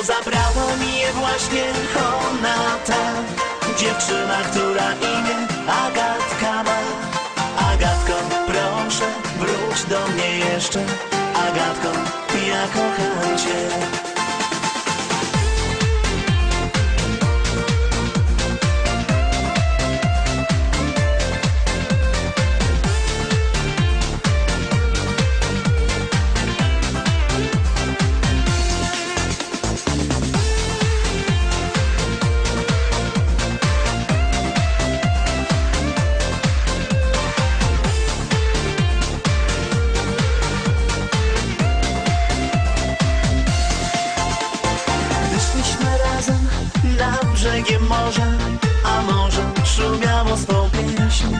Bo zabrała mi je właśnie ona ta Dziewczyna, która imię Agatka ma. Agatko, proszę, wróć do mnie jeszcze. Agatko, ja kocham cię nad brzegiem morza A morze szumiało swą pieśń.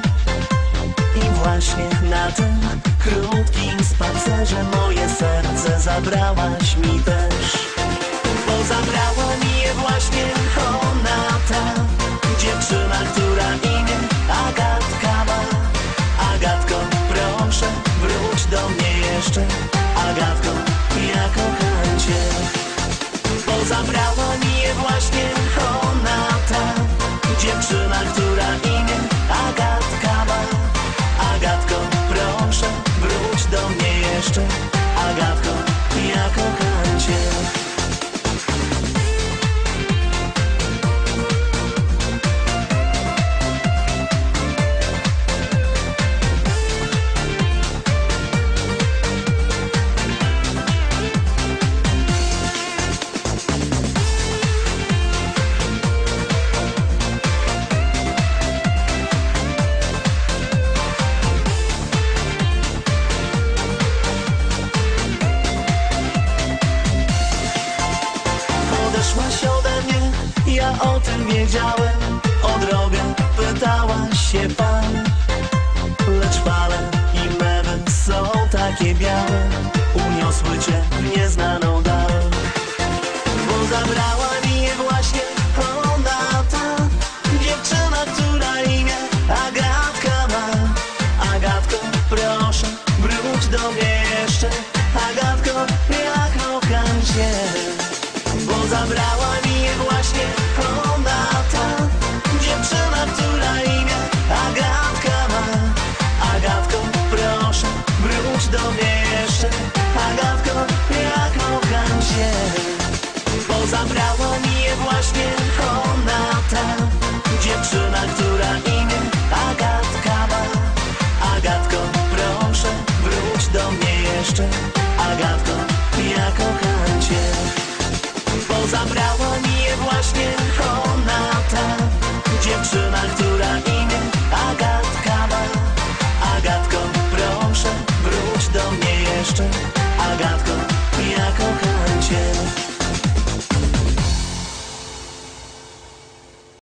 I właśnie na tym krótkim spacerze Moje serce zabrałaś mi też mnie o tym wiedziałem. O drogę pytałaś się pan. Lecz fale i mewy są takie białe. Uniosły cię w nieznaną dal. Bo zabrała jeszcze Agatko, ja kocham cię Bo zabrała mi je właśnie ona ta Dziewczyna, która imię Agatka ma. Agatko, proszę, wróć do mnie jeszcze. Agatko, ja kocham cię. Bo zabrała